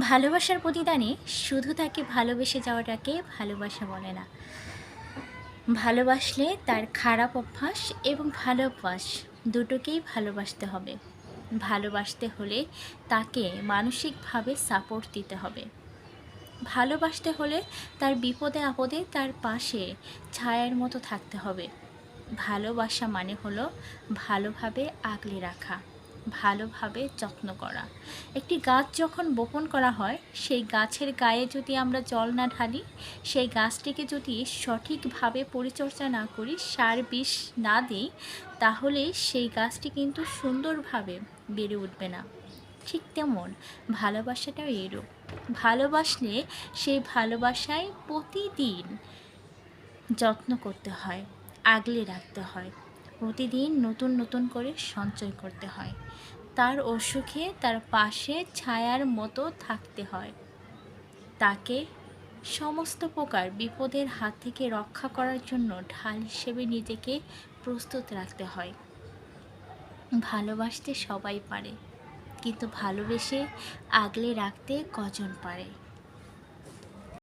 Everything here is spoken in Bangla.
ভালোবাসার প্রতিদানে শুধু তাকে ভালোবেসে যাওয়াটাকে ভালোবাসা বলে না। ভালোবাসলে তার খারাপ অভ্যাস এবং ভালো অভ্যাস দুটোকেই ভালোবাসতে হবে। ভালোবাসতে হলে তাকে মানসিকভাবে সাপোর্ট দিতে হবে। ভালোবাসতে হলে তার বিপদে আপদে তার পাশে ছায়ার মতো থাকতে হবে। ভালোবাসা মানে হলো ভালোভাবে আগলে রাখা। ভালোভাবে যত্ন করা। একটি গাছ যখন বপন করা হয়, সেই গাছের গায়ে যদি আমরা জল না ঢালি, সেই গাছটিকে যদি সঠিকভাবে পরিচর্যা না করি, সার বিষ না দিই, তাহলে সেই গাছটি কিন্তু সুন্দরভাবে বেড়ে উঠবে না। ঠিক তেমন ভালোবাসাটাও এরূপ। ভালোবাসলে সেই ভালোবাসায় প্রতিদিন যত্ন করতে হয়, আগলে রাখতে হয়। প্রতিদিন নতুন নতুন করে সঞ্চয় করতে হয়। তার অসুখে তার পাশে ছায়ার মতো থাকতে হয়। তাকে সমস্ত প্রকার বিপদের হাত থেকে রক্ষা করার জন্য ঢাল হিসেবে নিজেকে প্রস্তুত রাখতে হয়। ভালোবাসতে সবাই পারে, কিন্তু ভালোবেসে আগলে রাখতে কজন পারে?